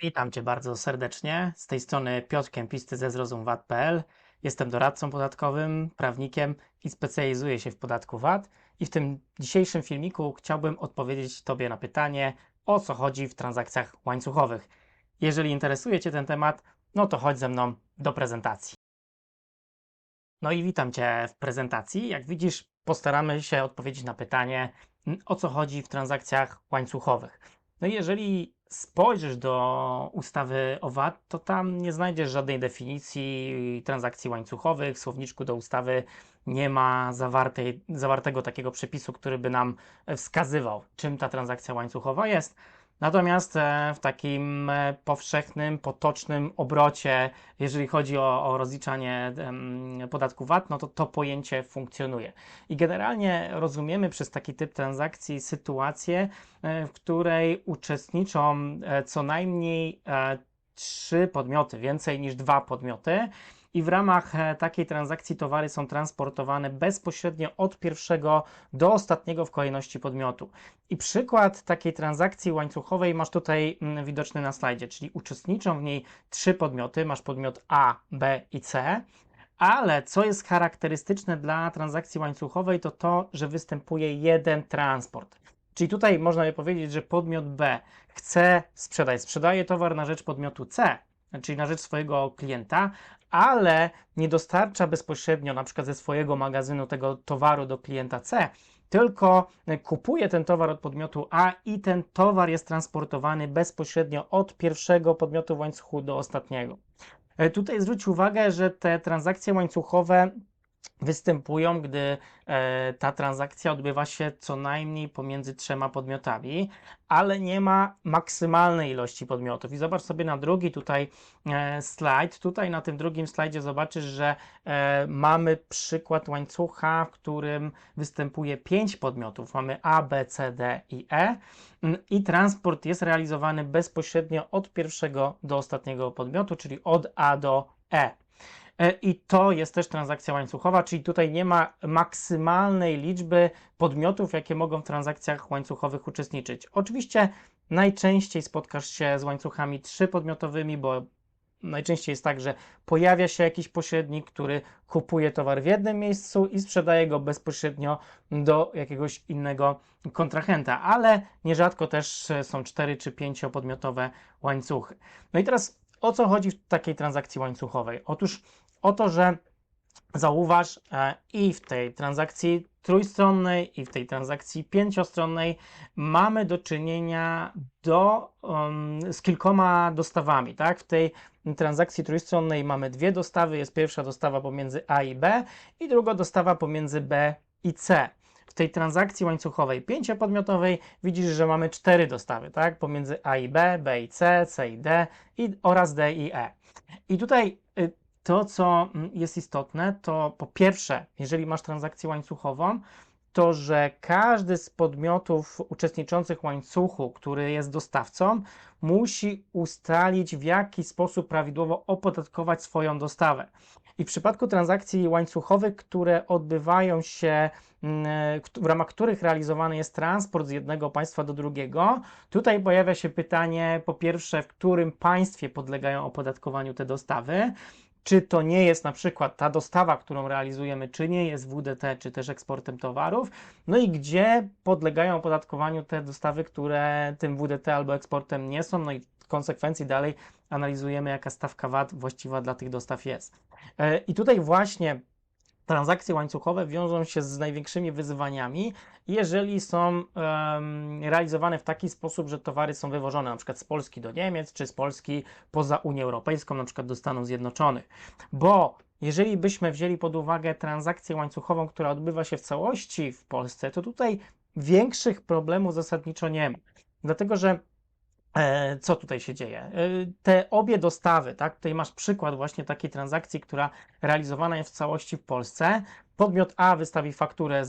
Witam Cię bardzo serdecznie. Z tej strony Piotr Kępisty ze zrozumwat.pl. Jestem doradcą podatkowym, prawnikiem i specjalizuję się w podatku VAT. I w tym dzisiejszym filmiku chciałbym odpowiedzieć Tobie na pytanie, o co chodzi w transakcjach łańcuchowych. Jeżeli interesuje Cię ten temat, no to chodź ze mną do prezentacji. No i witam Cię w prezentacji. Jak widzisz, postaramy się odpowiedzieć na pytanie, o co chodzi w transakcjach łańcuchowych. No i jeżeli spojrzysz do ustawy o VAT, to tam nie znajdziesz żadnej definicji transakcji łańcuchowych. W słowniczku do ustawy nie ma zawartej, zawartego takiego przepisu, który by nam wskazywał, czym ta transakcja łańcuchowa jest. Natomiast e, w takim e, powszechnym, potocznym obrocie, jeżeli chodzi o, o rozliczanie podatku VAT, no to to pojęcie funkcjonuje. I generalnie rozumiemy przez taki typ transakcji sytuację, e, w której uczestniczą co najmniej trzy podmioty, więcej niż dwa podmioty. I w ramach e, takiej transakcji towary są transportowane bezpośrednio od pierwszego do ostatniego w kolejności podmiotu. I przykład takiej transakcji łańcuchowej masz tutaj mm, widoczny na slajdzie, czyli uczestniczą w niej trzy podmioty, masz podmiot A, B i C. Ale co jest charakterystyczne dla transakcji łańcuchowej, to to, że występuje jeden transport. Czyli tutaj można by powiedzieć, że podmiot B chce sprzedać, sprzedaje towar na rzecz podmiotu C, czyli na rzecz swojego klienta, ale nie dostarcza bezpośrednio na przykład ze swojego magazynu tego towaru do klienta C, tylko kupuje ten towar od podmiotu A i ten towar jest transportowany bezpośrednio od pierwszego podmiotu w łańcuchu do ostatniego. E, Tutaj zwróć uwagę, że te transakcje łańcuchowe występują, gdy e, ta transakcja odbywa się co najmniej pomiędzy trzema podmiotami, ale nie ma maksymalnej ilości podmiotów. I zobacz sobie na drugi tutaj e, slajd. Tutaj na tym drugim slajdzie zobaczysz, że e, mamy przykład łańcucha, w którym występuje pięć podmiotów. Mamy A, B, C, D i E. I transport jest realizowany bezpośrednio od pierwszego do ostatniego podmiotu, czyli od A do E. E, I to jest też transakcja łańcuchowa, czyli tutaj nie ma maksymalnej liczby podmiotów, jakie mogą w transakcjach łańcuchowych uczestniczyć. Oczywiście najczęściej spotkasz się z łańcuchami trzypodmiotowymi, bo najczęściej jest tak, że pojawia się jakiś pośrednik, który kupuje towar w jednym miejscu i sprzedaje go bezpośrednio do jakiegoś innego kontrahenta, ale nierzadko też e, są cztery czy pięciopodmiotowe łańcuchy. No i teraz o co chodzi w takiej transakcji łańcuchowej? Otóż o to, że zauważ e, i w tej transakcji trójstronnej, i w tej transakcji pięciostronnej mamy do czynienia do, um, z kilkoma dostawami. Tak? W tej transakcji trójstronnej mamy dwie dostawy. Jest pierwsza dostawa pomiędzy A i B i druga dostawa pomiędzy B i C. W tej transakcji łańcuchowej pięciopodmiotowej widzisz, że mamy cztery dostawy, tak? Pomiędzy A i B, B i C, C i D i, oraz D i E. I tutaj to, co mm, jest istotne, to po pierwsze, jeżeli masz transakcję łańcuchową, to, że każdy z podmiotów uczestniczących w łańcuchu, który jest dostawcą, musi ustalić, w jaki sposób prawidłowo opodatkować swoją dostawę. I w przypadku transakcji łańcuchowych, które odbywają się, mm, w ramach których realizowany jest transport z jednego państwa do drugiego, tutaj pojawia się pytanie, po pierwsze, w którym państwie podlegają opodatkowaniu te dostawy czy to nie jest na przykład ta dostawa, którą realizujemy, czy nie jest WDT, czy też eksportem towarów, no i gdzie podlegają opodatkowaniu te dostawy, które tym WDT albo eksportem nie są, no i w konsekwencji dalej analizujemy, jaka stawka VAT właściwa dla tych dostaw jest. E, I tutaj właśnie transakcje łańcuchowe wiążą się z największymi wyzwaniami, jeżeli są em, realizowane w taki sposób, że towary są wywożone przykład z Polski do Niemiec, czy z Polski poza Unię Europejską, przykład do Stanów Zjednoczonych. Bo jeżeli byśmy wzięli pod uwagę transakcję łańcuchową, która odbywa się w całości w Polsce, to tutaj większych problemów zasadniczo nie ma. Dlatego, że co tutaj się dzieje? E, Te obie dostawy, tak? Tutaj masz przykład właśnie takiej transakcji, która realizowana jest w całości w Polsce. Podmiot A wystawi fakturę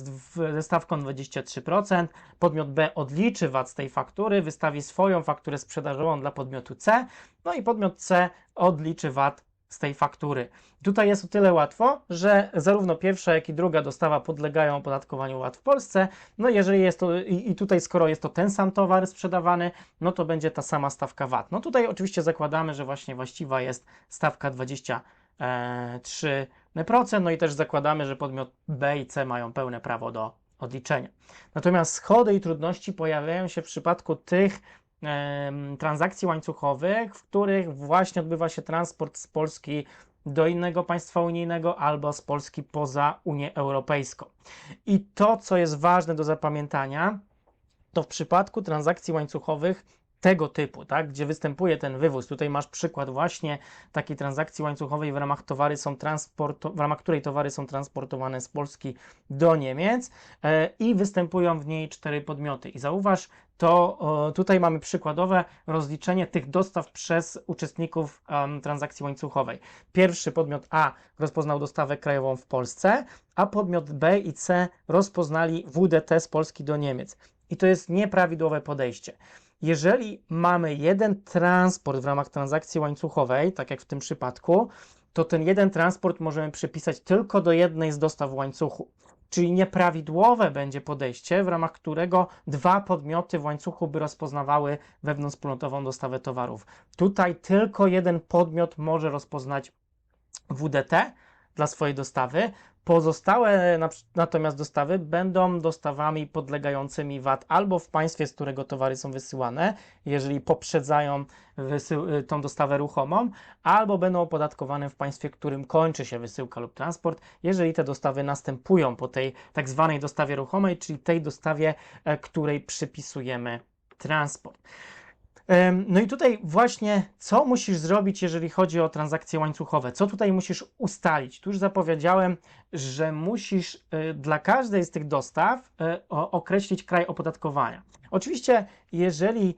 ze stawką 23%, podmiot B odliczy VAT z tej faktury, wystawi swoją fakturę sprzedażową dla podmiotu C, no i podmiot C odliczy VAT z tej faktury. Tutaj jest o tyle łatwo, że zarówno pierwsza, jak i druga dostawa podlegają opodatkowaniu VAT w Polsce. No jeżeli jest to, i, i tutaj skoro jest to ten sam towar sprzedawany, no to będzie ta sama stawka VAT. No tutaj oczywiście zakładamy, że właśnie właściwa jest stawka 23%, no i też zakładamy, że podmiot B i C mają pełne prawo do odliczenia. Natomiast schody i trudności pojawiają się w przypadku tych transakcji łańcuchowych, w których właśnie odbywa się transport z Polski do innego państwa unijnego albo z Polski poza Unię Europejską. I to, co jest ważne do zapamiętania, to w przypadku transakcji łańcuchowych tego typu, tak, gdzie występuje ten wywóz. Tutaj masz przykład właśnie takiej transakcji łańcuchowej, w ramach towary są w ramach której towary są transportowane z Polski do Niemiec e, i występują w niej cztery podmioty. I zauważ, to o, tutaj mamy przykładowe rozliczenie tych dostaw przez uczestników em, transakcji łańcuchowej. Pierwszy podmiot A rozpoznał dostawę krajową w Polsce, a podmiot B i C rozpoznali WDT z Polski do Niemiec. I to jest nieprawidłowe podejście. Jeżeli mamy jeden transport w ramach transakcji łańcuchowej, tak jak w tym przypadku, to ten jeden transport możemy przypisać tylko do jednej z dostaw łańcuchu. Czyli nieprawidłowe będzie podejście, w ramach którego dwa podmioty w łańcuchu by rozpoznawały wewnątrzwspólnotową dostawę towarów. Tutaj tylko jeden podmiot może rozpoznać WDT dla swojej dostawy. Pozostałe na, natomiast dostawy będą dostawami podlegającymi VAT albo w państwie, z którego towary są wysyłane, jeżeli poprzedzają wysył, tą dostawę ruchomą, albo będą opodatkowane w państwie, którym kończy się wysyłka lub transport, jeżeli te dostawy następują po tej tak zwanej dostawie ruchomej, czyli tej dostawie, e, której przypisujemy transport. No i tutaj właśnie, co musisz zrobić, jeżeli chodzi o transakcje łańcuchowe? Co tutaj musisz ustalić? Tu już zapowiedziałem, że musisz y, dla każdej z tych dostaw o- określić kraj opodatkowania. Oczywiście, jeżeli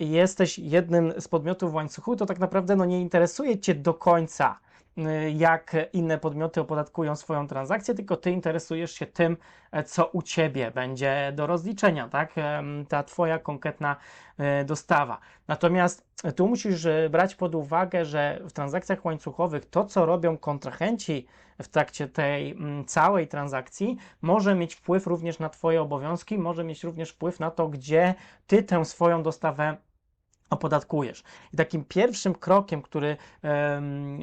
y, jesteś jednym z podmiotów w łańcuchu, to tak naprawdę no, nie interesuje Cię do końca, jak inne podmioty opodatkują swoją transakcję, tylko Ty interesujesz się tym, e, co u Ciebie będzie do rozliczenia, tak? Ta Twoja konkretna e, dostawa. Natomiast tu musisz e, brać pod uwagę, że w transakcjach łańcuchowych to, co robią kontrahenci w trakcie tej mm, całej transakcji, może mieć wpływ również na Twoje obowiązki, może mieć również wpływ na to, gdzie Ty tę swoją dostawę opodatkujesz. I takim pierwszym krokiem, który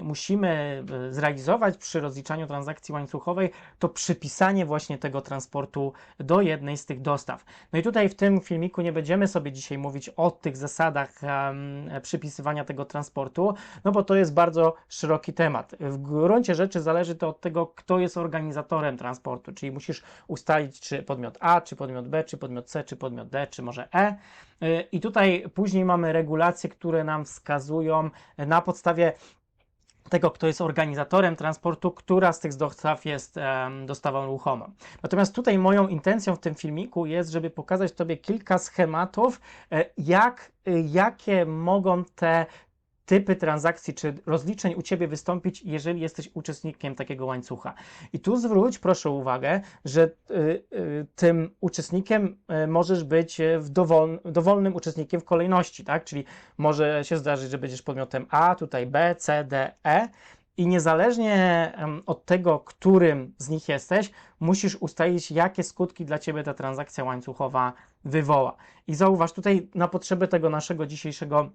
musimy zrealizować przy rozliczaniu transakcji łańcuchowej, to przypisanie właśnie tego transportu do jednej z tych dostaw. No i tutaj w tym filmiku nie będziemy sobie dzisiaj mówić o tych zasadach przypisywania tego transportu, no bo to jest bardzo szeroki temat. W gruncie rzeczy zależy to od tego, kto jest organizatorem transportu, czyli musisz ustalić, czy podmiot A, czy podmiot B, czy podmiot C, czy podmiot D, czy może E. Y, I tutaj później mamy regulacje, które nam wskazują na podstawie tego, kto jest organizatorem transportu, która z tych dostaw jest dostawą ruchomą. Natomiast tutaj moją intencją w tym filmiku jest, żeby pokazać Tobie kilka schematów, e, jak, y, jakie mogą te typy transakcji czy rozliczeń u Ciebie wystąpić, jeżeli jesteś uczestnikiem takiego łańcucha. I tu zwróć proszę uwagę, że y, y, tym uczestnikiem y, możesz być y, w dowol, dowolnym uczestnikiem w kolejności, tak? Czyli może się zdarzyć, że będziesz podmiotem A, tutaj B, C, D, E. I niezależnie od tego, którym z nich jesteś, musisz ustalić, jakie skutki dla Ciebie ta transakcja łańcuchowa wywoła. I zauważ tutaj na potrzeby tego naszego dzisiejszego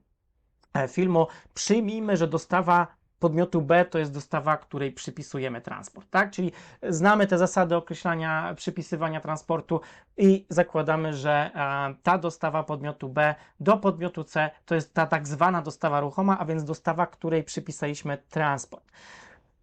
filmu, przyjmijmy, że dostawa podmiotu B to jest dostawa, której przypisujemy transport, tak? Czyli znamy te zasady określania, przypisywania transportu i zakładamy, że e, ta dostawa podmiotu B do podmiotu C to jest ta tak zwana dostawa ruchoma, a więc dostawa, której przypisaliśmy transport.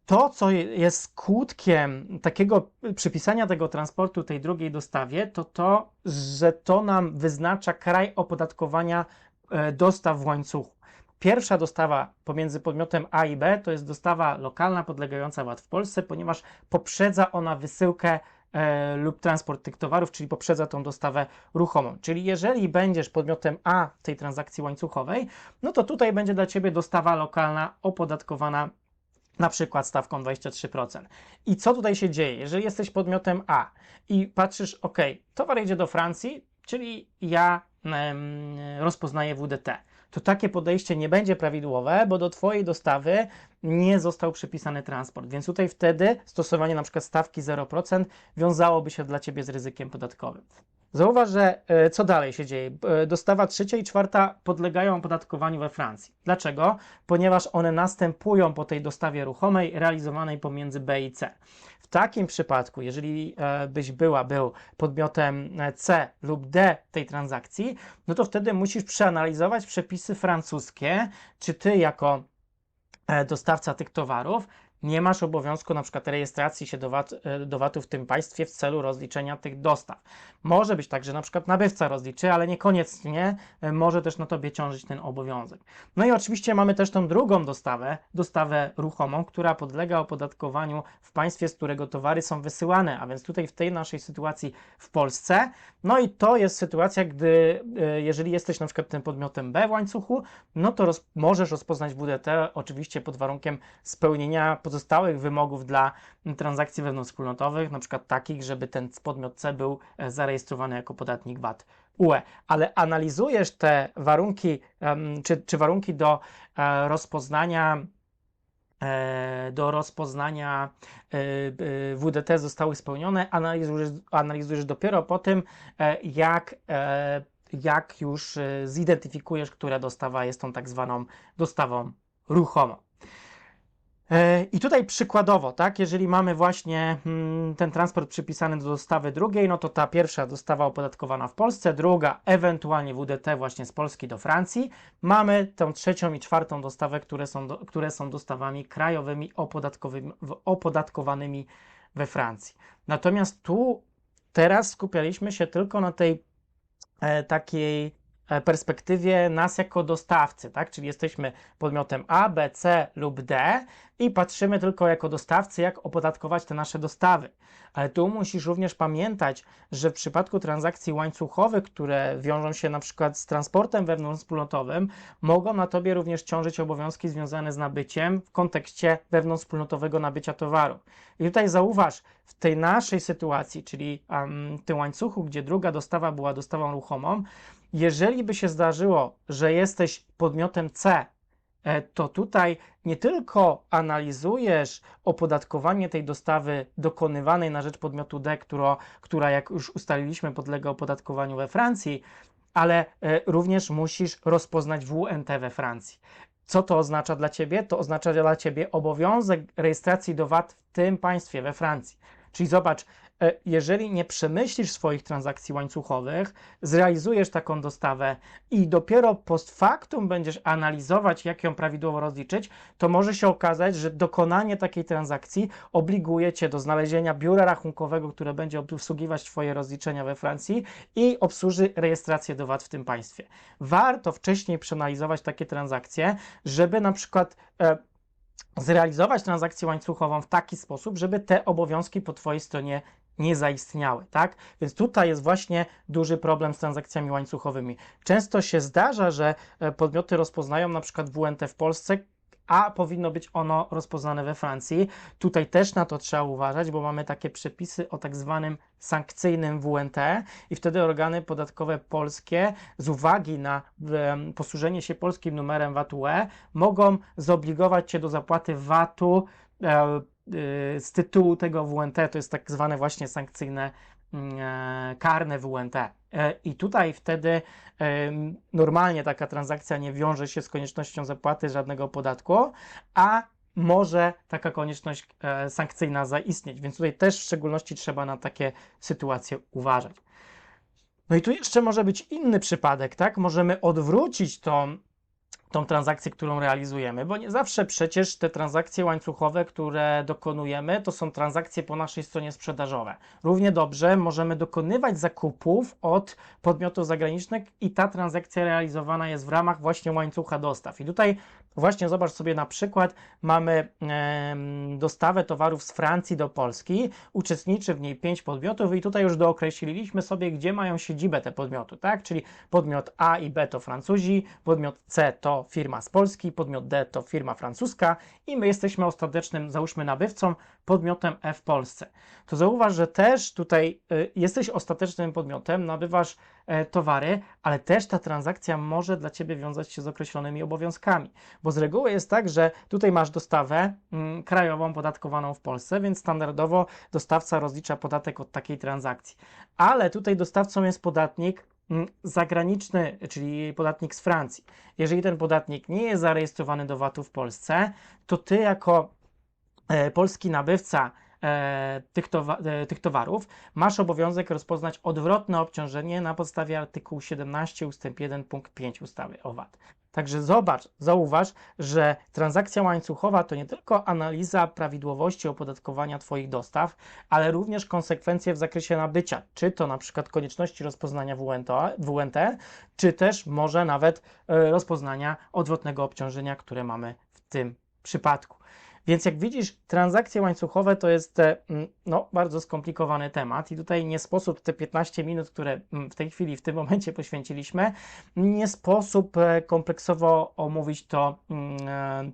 To, co je- jest skutkiem takiego przypisania tego transportu tej drugiej dostawie, to to, że to nam wyznacza kraj opodatkowania e, dostaw w łańcuchu. Pierwsza dostawa pomiędzy podmiotem A i B to jest dostawa lokalna podlegająca VAT w Polsce, ponieważ poprzedza ona wysyłkę e, lub transport tych towarów, czyli poprzedza tą dostawę ruchomą. Czyli jeżeli będziesz podmiotem A tej transakcji łańcuchowej, no to tutaj będzie dla Ciebie dostawa lokalna opodatkowana na przykład stawką 23%. I co tutaj się dzieje? Jeżeli jesteś podmiotem A i patrzysz, ok, towar jedzie do Francji, czyli ja em, rozpoznaję WDT. To takie podejście nie będzie prawidłowe, bo do Twojej dostawy nie został przypisany transport. Więc tutaj wtedy stosowanie na przykład stawki 0% wiązałoby się dla Ciebie z ryzykiem podatkowym. Zauważ, że e, co dalej się dzieje. E, Dostawa trzecia i czwarta podlegają opodatkowaniu we Francji. Dlaczego? Ponieważ one następują po tej dostawie ruchomej realizowanej pomiędzy B i C. Takim przypadku, jeżeli e, byś była, był podmiotem e, C lub D tej transakcji, no to wtedy musisz przeanalizować przepisy francuskie, czy ty jako e, dostawca tych towarów nie masz obowiązku na przykład rejestracji się do, VAT, e, do VAT-u w tym państwie w celu rozliczenia tych dostaw. Może być tak, że na przykład nabywca rozliczy, ale niekoniecznie e, może też na tobie ciążyć ten obowiązek. No i oczywiście mamy też tą drugą dostawę, dostawę ruchomą, która podlega opodatkowaniu w państwie, z którego towary są wysyłane, a więc tutaj w tej naszej sytuacji w Polsce. No i to jest sytuacja, gdy e, jeżeli jesteś na przykład tym podmiotem B w łańcuchu, no to roz, możesz rozpoznać WDT oczywiście pod warunkiem spełnienia pozostałych wymogów dla transakcji wewnątrzwspólnotowych, na przykład takich, żeby ten podmiot C był e, zarejestrowany jako podatnik VAT UE. Ale analizujesz te warunki, czy, czy warunki do e, rozpoznania e, do rozpoznania WDT zostały spełnione, analizujesz, analizujesz dopiero po tym, jak, jak już zidentyfikujesz, która dostawa jest tą tak zwaną dostawą ruchomą. E, I tutaj przykładowo, tak, jeżeli mamy właśnie mm, ten transport przypisany do dostawy drugiej, no to ta pierwsza dostawa opodatkowana w Polsce, druga ewentualnie WDT właśnie z Polski do Francji. Mamy tą trzecią i czwartą dostawę, które są, do, które są dostawami krajowymi opodatkowymi, opodatkowanymi we Francji. Natomiast tu teraz skupialiśmy się tylko na tej e, takiej perspektywie nas jako dostawcy, tak? Czyli jesteśmy podmiotem A, B, C lub D i patrzymy tylko jako dostawcy, jak opodatkować te nasze dostawy. Ale tu musisz również pamiętać, że w przypadku transakcji łańcuchowych, które wiążą się na przykład z transportem wewnątrzwspólnotowym, mogą na tobie również ciążyć obowiązki związane z nabyciem w kontekście wewnątrzwspólnotowego nabycia towaru. I tutaj zauważ, w tej naszej sytuacji, czyli um, tym łańcuchu, gdzie druga dostawa była dostawą ruchomą, jeżeli by się zdarzyło, że jesteś podmiotem C, e, to tutaj nie tylko analizujesz opodatkowanie tej dostawy dokonywanej na rzecz podmiotu D, która, która jak już ustaliliśmy, podlega opodatkowaniu we Francji, ale e, również musisz rozpoznać WNT we Francji. Co to oznacza dla Ciebie? To oznacza dla Ciebie obowiązek rejestracji do VAT w tym państwie, we Francji. Czyli zobacz, jeżeli nie przemyślisz swoich transakcji łańcuchowych, zrealizujesz taką dostawę i dopiero post factum będziesz analizować, jak ją prawidłowo rozliczyć, to może się okazać, że dokonanie takiej transakcji obliguje Cię do znalezienia biura rachunkowego, które będzie obsługiwać Twoje rozliczenia we Francji i obsłuży rejestrację do VAT w tym państwie. Warto wcześniej przeanalizować takie transakcje, żeby na przykład e, zrealizować transakcję łańcuchową w taki sposób, żeby te obowiązki po Twojej stronie nie zaistniały, tak? Więc tutaj jest właśnie duży problem z transakcjami łańcuchowymi. Często się zdarza, że e, podmioty rozpoznają na przykład WNT w Polsce, a powinno być ono rozpoznane we Francji. Tutaj też na to trzeba uważać, bo mamy takie przepisy o tak zwanym sankcyjnym WNT i wtedy organy podatkowe polskie z uwagi na em, posłużenie się polskim numerem VAT-UE mogą zobligować Cię do zapłaty VAT-u y, z tytułu tego WNT, to jest tak zwane właśnie sankcyjne mm, e, karne WNT. E, I tutaj wtedy em, normalnie taka transakcja nie wiąże się z koniecznością zapłaty żadnego podatku, a może taka konieczność e, sankcyjna zaistnieć, więc tutaj też w szczególności trzeba na takie sytuacje uważać. No i tu jeszcze może być inny przypadek, tak? Możemy odwrócić tą, tą transakcję, którą realizujemy, bo nie zawsze przecież te transakcje łańcuchowe, które dokonujemy, to są transakcje po naszej stronie sprzedażowe. Równie dobrze możemy dokonywać zakupów od podmiotów zagranicznych i ta transakcja realizowana jest w ramach właśnie łańcucha dostaw. I tutaj właśnie zobacz sobie na przykład, mamy em, dostawę towarów z Francji do Polski, uczestniczy w niej pięć podmiotów i tutaj już dookreśliliśmy sobie, gdzie mają siedzibę te podmioty, tak? Czyli podmiot A i B to Francuzi, podmiot C to firma z Polski, podmiot D to firma francuska i my jesteśmy ostatecznym, załóżmy, nabywcą, podmiotem E w Polsce. To zauważ, że też tutaj y, jesteś ostatecznym podmiotem, nabywasz e, towary, ale też ta transakcja może dla Ciebie wiązać się z określonymi obowiązkami, bo z reguły jest tak, że tutaj masz dostawę mm, krajową podatkowaną w Polsce, więc standardowo dostawca rozlicza podatek od takiej transakcji. Ale tutaj dostawcą jest podatnik zagraniczny, czyli podatnik z Francji. Jeżeli ten podatnik nie jest zarejestrowany do VAT-u w Polsce, to ty jako e, polski nabywca e, tych, towa- e, tych towarów masz obowiązek rozpoznać odwrotne obciążenie na podstawie artykułu 17 ust. 1 punkt 5 ustawy o VAT. Także zobacz, zauważ, że transakcja łańcuchowa to nie tylko analiza prawidłowości opodatkowania Twoich dostaw, ale również konsekwencje w zakresie nabycia, czy to na przykład konieczności rozpoznania WNT, czy też może nawet e, rozpoznania odwrotnego obciążenia, które mamy w tym przypadku. Więc jak widzisz, transakcje łańcuchowe to jest e, mm, no, bardzo skomplikowany temat i tutaj nie sposób te 15 minut, które mm, w tej chwili, w tym momencie poświęciliśmy, nie sposób e, kompleksowo omówić to, mm,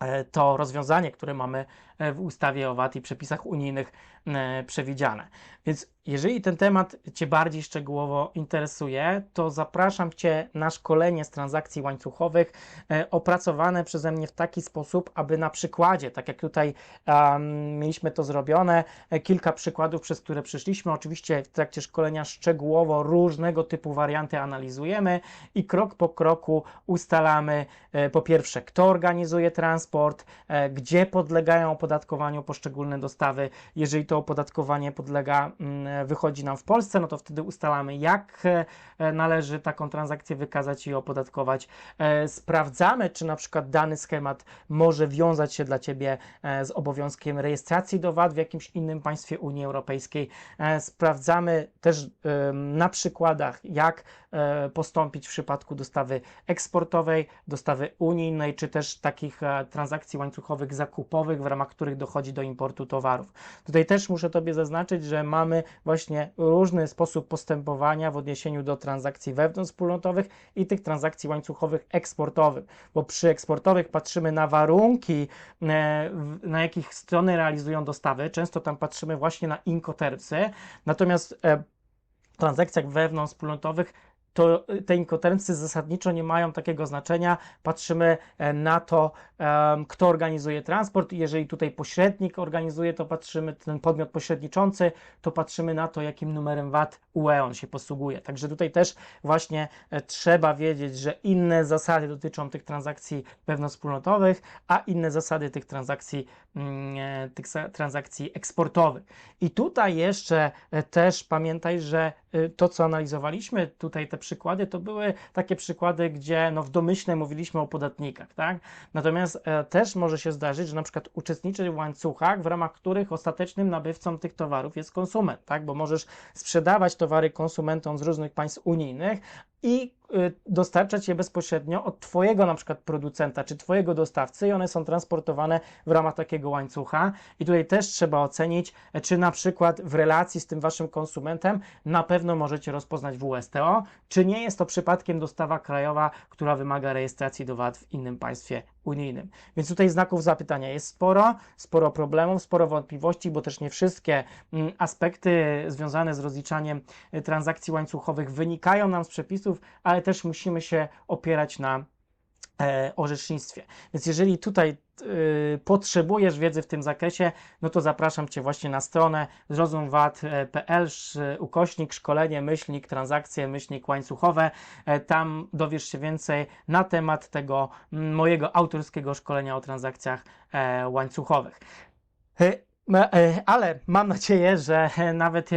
e, to rozwiązanie, które mamy w ustawie o VAT i przepisach unijnych e, przewidziane. Więc jeżeli ten temat Cię bardziej szczegółowo interesuje, to zapraszam Cię na szkolenie z transakcji łańcuchowych e, opracowane przeze mnie w taki sposób, aby na przykładzie, tak jak tutaj um, mieliśmy to zrobione, e, kilka przykładów, przez które przyszliśmy. Oczywiście w trakcie szkolenia szczegółowo różnego typu warianty analizujemy i krok po kroku ustalamy e, po pierwsze, kto organizuje transport, e, gdzie podlegają opodatkowaniu poszczególne dostawy. Jeżeli to opodatkowanie podlega, mm, wychodzi nam w Polsce, no to wtedy ustalamy, jak e, należy taką transakcję wykazać i opodatkować. E, Sprawdzamy, czy na przykład dany schemat może wiązać się dla Ciebie e, z obowiązkiem rejestracji do VAT w jakimś innym państwie Unii Europejskiej. Sprawdzamy też na przykładach, jak postąpić w przypadku dostawy eksportowej, dostawy unijnej, czy też takich transakcji łańcuchowych zakupowych, w ramach których dochodzi do importu towarów. Tutaj też muszę Tobie zaznaczyć, że mamy właśnie różny sposób postępowania w odniesieniu do transakcji wewnątrzwspólnotowych i tych transakcji łańcuchowych eksportowych, bo przy eksportowych patrzymy na warunki, e, na jakich strony realizują dostawy. Często tam patrzymy właśnie na inkotermsy, natomiast e, transakcjach wewnątrzwspólnotowych to y, te inkotermsy zasadniczo nie mają takiego znaczenia. Patrzymy e, na to, kto organizuje transport. Jeżeli tutaj pośrednik organizuje, to patrzymy, ten podmiot pośredniczący, to patrzymy na to, jakim numerem VAT UE on się posługuje. Także tutaj też właśnie e, trzeba wiedzieć, że inne zasady dotyczą tych transakcji wewnątrzwspólnotowych, a inne zasady tych transakcji, mm, e, tych sa- transakcji eksportowych. I tutaj jeszcze też pamiętaj, że to, co analizowaliśmy, tutaj te przykłady, to były takie przykłady, gdzie no, w domyśle mówiliśmy o podatnikach, tak? Natomiast e, też może się zdarzyć, że na przykład uczestniczy w łańcuchach, w ramach których ostatecznym nabywcą tych towarów jest konsument, tak? Bo możesz sprzedawać towary konsumentom z różnych państw unijnych i y, dostarczać je bezpośrednio od Twojego na przykład producenta czy Twojego dostawcy i one są transportowane w ramach takiego łańcucha. I tutaj też trzeba ocenić, e, czy na przykład w relacji z tym Waszym konsumentem na pewno możecie rozpoznać WSTO, czy nie jest to przypadkiem dostawa krajowa, która wymaga rejestracji do VAT w innym państwie unijnym. Więc tutaj znaków zapytania jest sporo, sporo problemów, sporo wątpliwości, bo też nie wszystkie mm, aspekty związane z rozliczaniem y, transakcji łańcuchowych wynikają nam z przepisów, ale też musimy się opierać na orzecznictwie. Więc jeżeli tutaj y, potrzebujesz wiedzy w tym zakresie, no to zapraszam Cię właśnie na stronę zrozumwat.pl sz- ukośnik szkolenie, myślnik, transakcje, myślnik łańcuchowe. E, Tam dowiesz się więcej na temat tego mojego autorskiego szkolenia o transakcjach e, łańcuchowych. E, Ale mam nadzieję, że nawet e,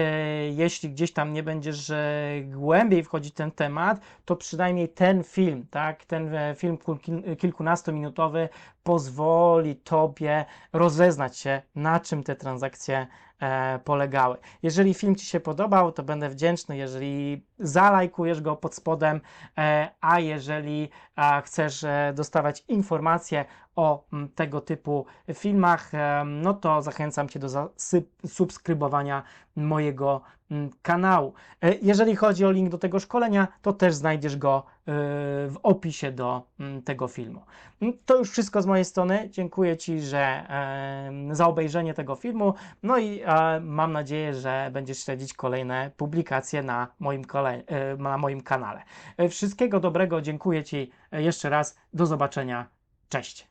jeśli gdzieś tam nie będziesz e, głębiej wchodzić w ten temat, to przynajmniej ten film, tak, ten film kilku- kilkunastominutowy pozwoli Tobie rozeznać się, na czym te transakcje polegały. Jeżeli film Ci się podobał, to będę wdzięczny, jeżeli zalajkujesz go pod spodem, e, a jeżeli chcesz e, dostawać informacje o m, tego typu filmach, e, no to zachęcam Cię do subskrybowania mojego mm, kanału. E, Jeżeli chodzi o link do tego szkolenia, to też znajdziesz go e, w opisie do mm, tego filmu. Mm, To już wszystko z mojej strony. Dziękuję Ci że, za obejrzenie tego filmu. No i mam nadzieję, że będziesz śledzić kolejne publikacje na moim, kole, e, na moim kanale. Wszystkiego dobrego, dziękuję Ci jeszcze raz. Do zobaczenia. Cześć.